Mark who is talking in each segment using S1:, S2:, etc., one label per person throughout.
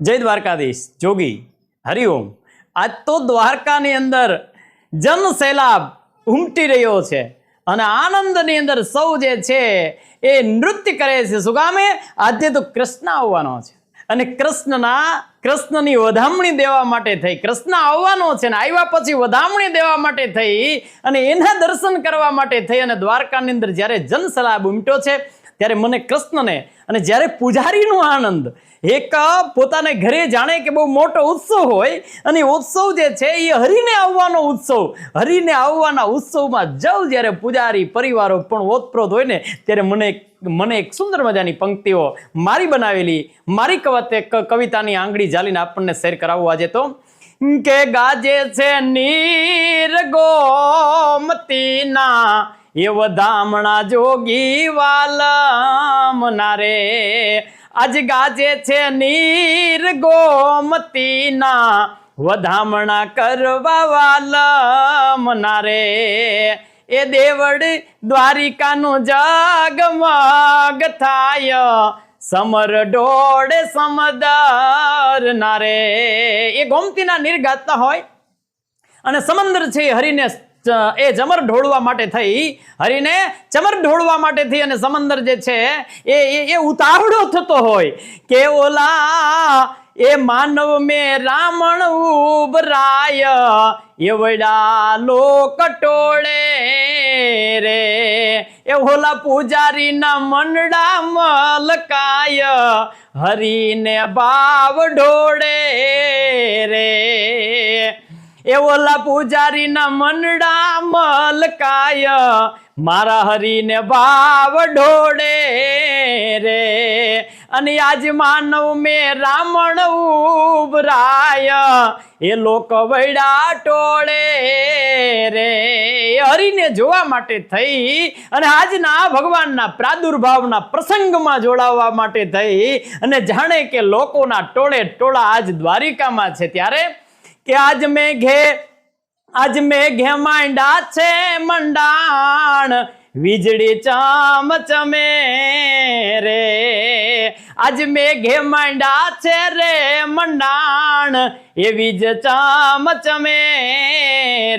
S1: જય દ્વારકાધીશ. જોગી, હરિઓમ. આજ તો દ્વારકાની અંદર જન સૈલાબ ઉમટી રહ્યો છે અને આનંદની અંદર સૌ જે છે એ નૃત્ય કરે છે. કામે આજે તો કૃષ્ણ આવવાનો છે. અને કૃષ્ણના, કૃષ્ણની વધામણી દેવા માટે થઈ. કૃષ્ણ આવવાનો છે ને આવ્યા પછી વધામણી દેવા માટે થઈ અને એના દર્શન કરવા માટે થઈ અને દ્વારકાની અંદર જ્યારે જન સલાબ ઉમટ્યો છે ત્યારે મને કૃષ્ણને અને જ્યારે પૂજારીનો આનંદ, એક પોતાને ઘરે જાણે કે બહુ મોટો ઉત્સવ હોય, અને ઉત્સવ જે છે એ હરીને આવવાનો ઉત્સવ. હરીને આવવાના ઉત્સવમાં જવ જ્યારે પૂજારી પરિવારો પણ ઓતપ્રોત હોય ને, ત્યારે મને મને એક સુંદર મજાની પંક્તિઓ મારી બનાવેલી. મારી કવતે કવિતાની આંગળી જાલીને આપણને શેર કરાવવું આજે તો. કે ગાજે છે નીર ગોમતીના એ વધામણા જોગી વાલમના રે આજ ગાજે છે નીર ગોમતીના વધામણા કરવા વાલમના રે એ દેવડ દ્વારિકાનું જગમગ થાય, સમર ડોળે સમદર નારે. એ ગોમતીના નીર ગાતા હોય અને સમંદર છે હરીને એ જમર ઢોળવા માટે થઈ. હરિને ચમર ઢોળવા માટે થઈ અને સમંદર જે છે, એ, એ- ઉતાવળો થતો હોય કે, ઓલા, એ માનવ મે રામણ ઉભરાય. એવડા લોક ટોળે રે. એ ઓલા પૂજારીના મંડા મલકાય હરીને ભાવ ઢોળે રે. એ ઓલા પૂજારીના મંડા મલકાય મારા હરીને ભાવ ઢોળે રે. અને આજ માનવ મે રામણ ઉભરાય. એ લોક વૈડા ટોળે રે. હરીને જોવા માટે થઈ અને આજના ભગવાનના પ્રાદુર્ભાવના પ્રસંગમાં જોડાવા માટે થઈ. અને જાણે કે લોકોના ટોળે ટોળા આજ દ્વારિકામાં છે ત્યારે કે આજ મેં ઘે આજ મેં ઘે માંડા છે મંડાણ વીજળી ચમચમે રે. આજ મેં ઘે માંડા છે રે મંડાણ, એવી જ ચમ ચમે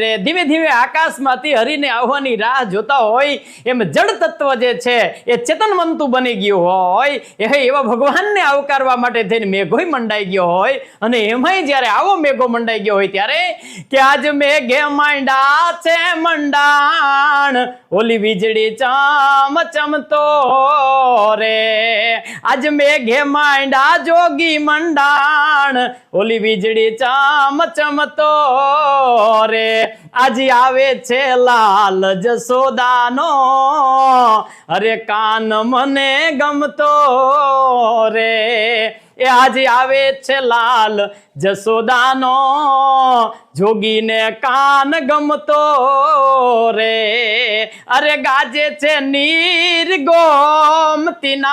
S1: રે. ધીમે ધીમે આકાશમાંથી હરીને આવવાની રાહ જોતા હોય, એમ જડ તત્વ જે છે, એ ચેતનવંતુ બની ગયું હોય. એ એવા ભગવાનને આવકારવા માટે થઈને મેઘોય મંડાઈ ગયો હોય. અને એમાંય જ્યારે આવો મેઘો મંડાઈ ગયો હોય ત્યારે કે આજ મેઘે માંડા છે મંડાણ, ઓલી વીજળી ચમ ચમતો રે. આજ મેઘે માંડા જોગી મંડાણ. ઓલી વીજળી ચામ ચમતો રે. આજે આવે છે લાલ જસોદાનો અરે કાન મને ગમતો રે. એ આજે આવે છે લાલ જસોદાનો જોગીને કાન ગમતો રે. અરે ગાજે છે નીર ગોમતીના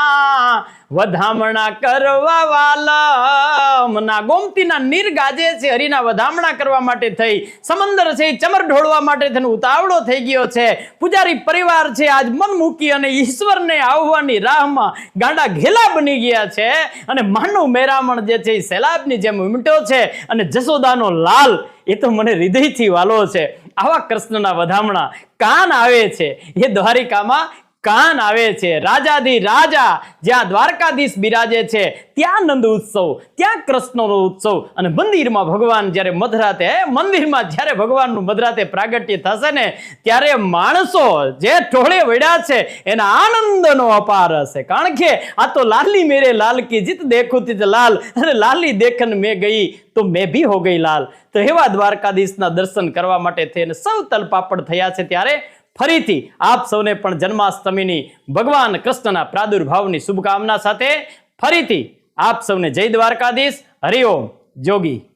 S1: વધામણા કરવા વાલમના ગોમતીના નીર ગાજે છે હરિના વધામણા કરવા માટે થઈ. સમંદર છે ચમર ઢોળવા માટે થઈને ઉતાવળો થઈ ગયો છે. પૂજારી પરિવાર છે આજ મન મૂકી અને ઈશ્વરને આવવાની રાહમાં ગાંડા ઘેલા બની ગયા છે. અને માનવ મેરામણ જે છે એ સૈલાબની જેમ ઉમટ્યો છે અને જસોદાનો લાલ એ તો મને હૃદયથી વાલો છે. આવા કૃષ્ણના વધામણા કાન આવે છે. એ દ્વારિકામાં કાન આવે છે. રાજાધી રાજા જ્યાં દ્વારકાધીશ બિરાજે છે. ત્યાં નંદ ઉત્સવ, ત્યાં કૃષ્ણનો ઉત્સવ અને મંદિરમાં ભગવાન જ્યારે મધરાતે મંદિરમાં જ્યારે ભગવાનનું મધરાતે પ્રાગટ્ય થશે ને, ત્યારે માણસો જે ટોળે વળ્યા છે, એના આનંદનો અપાર હશે. કારણ કે આ તો લાલી મેરે લાલ કી જીત દેખું તીત લાલ, અને લાલી દેખન મેં ગઈ તો મેં ભી હો ગઈ લાલ. તો એવા દ્વારકાધીશના દર્શન કરવા માટે થઈને સૌ તલપાપડ થયા છે ત્યારે ફરીથી આપ સૌને પણ જન્માષ્ટમીની ભગવાન કૃષ્ણના પ્રાદુર્ભાવની શુભકામના સાથે ફરીથી આપ સૌને જય દ્વારકાધીશ. હરિઓમ જોગી.